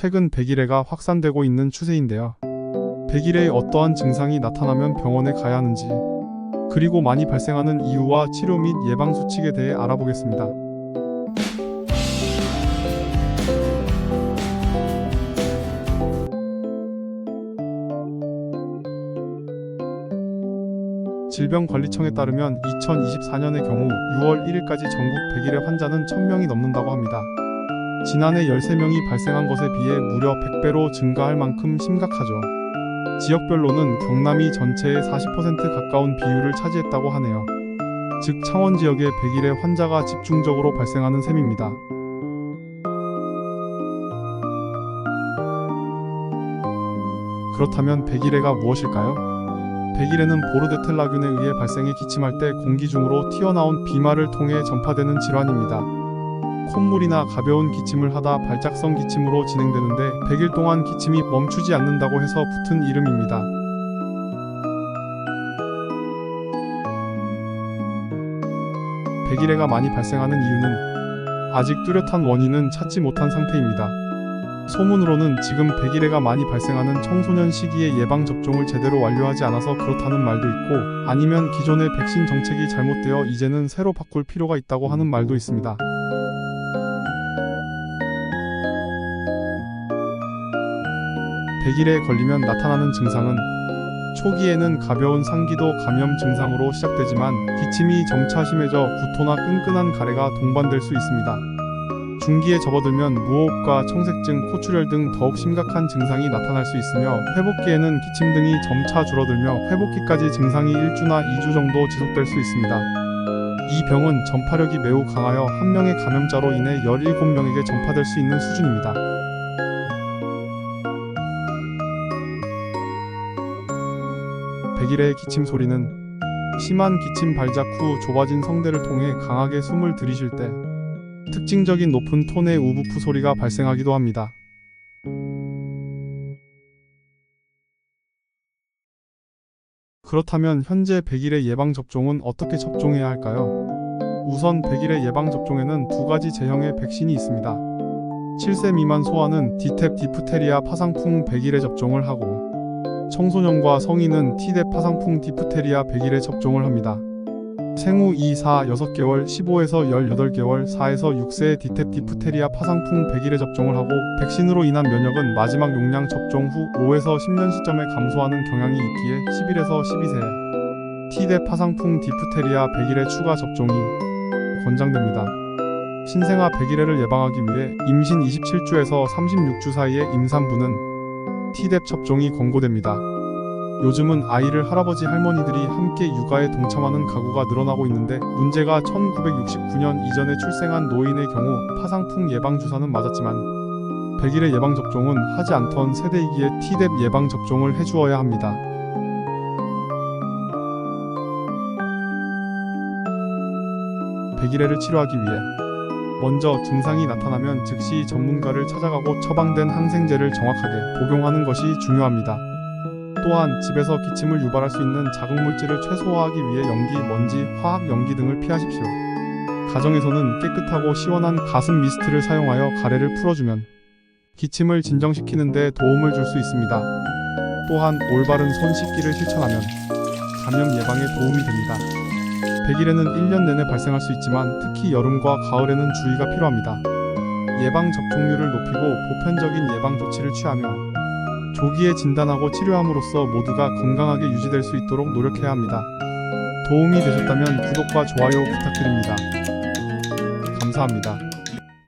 최근 백일해가 확산되고 있는 추세인데요. 백일해의 어떠한 증상이 나타나면 병원에 가야 하는지, 그리고 많이 발생하는 이유와 치료 및 예방 수칙에 대해 알아보겠습니다. 질병관리청에 따르면 2024년의 경우 6월 1일까지 전국 백일해 환자는 1000명이 넘는다고 합니다. 지난해 13명이 발생한 것에 비해 무려 100배로 증가할 만큼 심각하죠. 지역별로는 경남이 전체의 40% 가까운 비율을 차지했다고 하네요. 즉 창원 지역에 백일해 환자가 집중적으로 발생하는 셈입니다. 그렇다면 백일해가 무엇일까요? 백일해는 보르데텔라균에 의해 발생해 기침할 때 공기 중으로 튀어나온 비말을 통해 전파되는 질환입니다. 콧물이나 가벼운 기침을 하다 발작성 기침으로 진행되는데 100일 동안 기침이 멈추지 않는다고 해서 붙은 이름입니다. 백일해가 많이 발생하는 이유는 아직 뚜렷한 원인은 찾지 못한 상태입니다. 소문으로는 지금 백일해가 많이 발생하는 청소년 시기에 예방 접종을 제대로 완료하지 않아서 그렇다는 말도 있고 아니면 기존의 백신 정책이 잘못되어 이제는 새로 바꿀 필요가 있다고 하는 말도 있습니다. 백일에 걸리면 나타나는 증상은 초기에는 가벼운 상기도 감염 증상으로 시작되지만 기침이 점차 심해져 구토나 끈끈한 가래가 동반될 수 있습니다. 중기에 접어들면 무호흡과 청색증, 코출혈 등 더욱 심각한 증상이 나타날 수 있으며 회복기에는 기침 등이 점차 줄어들며 회복기까지 증상이 1주나 2주 정도 지속될 수 있습니다. 이 병은 전파력이 매우 강하여 한 명의 감염자로 인해 17명에게 전파될 수 있는 수준입니다. 백일의 기침 소리는 심한 기침 발작 후 좁아진 성대를 통해 강하게 숨을 들이쉴 때 특징적인 높은 톤의 우부프 소리가 발생하기도 합니다. 그렇다면 현재 백일의 예방 접종은 어떻게 접종해야 할까요? 우선 백일의 예방 접종에는 두 가지 제형의 백신이 있습니다. 7세 미만 소아는 디탭 디프테리아 파상풍 백일의 접종을 하고 청소년과 성인은 티뎁 파상풍 디프테리아 백일의 접종을 합니다. 생후 2, 4, 6개월, 15에서 18개월, 4에서 6세의 디탭 디프테리아 파상풍 백일의 접종을 하고 백신으로 인한 면역은 마지막 용량 접종 후 5에서 10년 시점에 감소하는 경향이 있기에 11에서 12세에 티뎁 파상풍 디프테리아 백일의 추가 접종이 권장됩니다. 신생아 백일해를 예방하기 위해 임신 27주에서 36주 사이의 임산부는 티뎁 접종이 권고됩니다. 요즘은 아이를 할아버지 할머니들이 함께 육아에 동참하는 가구가 늘어나고 있는데 문제가 1969년 이전에 출생한 노인의 경우 파상풍 예방 주사는 맞았지만 100일의 예방 접종은 하지 않던 세대이기에 티뎁 예방 접종을 해주어야 합니다. 백일해를 치료하기 위해 먼저 증상이 나타나면 즉시 전문가를 찾아가고 처방된 항생제를 정확하게 복용하는 것이 중요합니다. 또한 집에서 기침을 유발할 수 있는 자극물질을 최소화하기 위해 연기, 먼지, 화학 연기 등을 피하십시오. 가정에서는 깨끗하고 시원한 가슴 미스트를 사용하여 가래를 풀어주면 기침을 진정시키는 데 도움을 줄 수 있습니다. 또한 올바른 손 씻기를 실천하면 감염 예방에 도움이 됩니다. 백일에는 1년 내내 발생할 수 있지만 특히 여름과 가을에는 주의가 필요합니다. 예방 접종률을 높이고 보편적인 예방 조치를 취하며 조기에 진단하고 치료함으로써 모두가 건강하게 유지될 수 있도록 노력해야 합니다. 도움이 되셨다면 구독과 좋아요 부탁드립니다. 감사합니다.